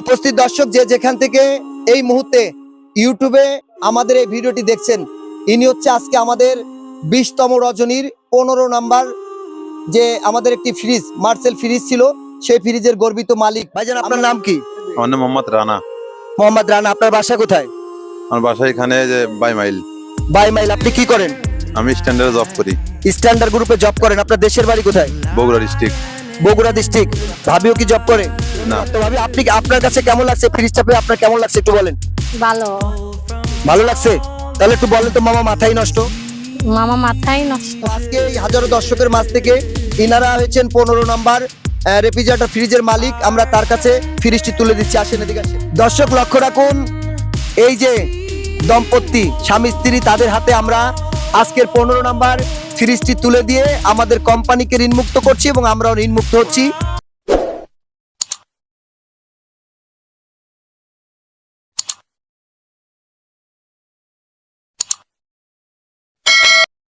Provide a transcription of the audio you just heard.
উপস্থিত দর্শক যে যেখান থেকে এই মুহূর্তে ইউটিউবে আমাদের এই ভিডিওটি দেখছেন ইনি হচ্ছে আজকে আমাদের বিশতম রজনীর পনেরো নাম্বার যে আমাদের একটি ফ্রিজ মার্সেল ফ্রিজ ছিল সেই ফ্রিজের গর্বিত মালিক। ভাইজান আপনার নাম কি? আমার নাম মোহাম্মদ রানা। মোহাম্মদ রানা আপনার বাসা কোথায়? আমার বাসা এখানে যে বাই মাইল। বাই মাইল আপনি কি করেন? আমি স্ট্যান্ডার্ড জব করি। স্ট্যান্ডার্ড গ্রুপে জব করেন আপনার দেশের বাড়ি কোথায়? বগুড়া ডিস্ট্রিক্ট। বগুড়া ডিস্ট্রিক্ট। ভাবিও কি জব করে? না। তো ভাবি আপনি আপনার কাছে কেমন লাগছে? ফ্রিজটা পেয়ে আপনার কেমন লাগছে একটু বলেন। ভালো। ভালো লাগছে? তাহলে একটু বলেন তো মামা মাথাই নষ্ট। মামা মাথাই নষ্ট। আজকে এই হাজারো দর্শকের মাঝ থেকে ইনারা হয়েছেন পনেরো নাম্বার রেফ্রিজারেটর ফ্রিজের মালিক। আমরা তার কাছে ফ্রিজটি তুলে দিচ্ছি। আসেন এদিকে আসেন। দর্শক লক্ষ্য রাখুন এই যে দম্পতি স্বামী স্ত্রী তাদের হাতে আমরা আজকের পনেরো নাম্বার ফ্রিজটি তুলে দিয়ে আমাদের কোম্পানিকে ঋণমুক্ত করছি এবং আমরাও ঋণমুক্ত হচ্ছি।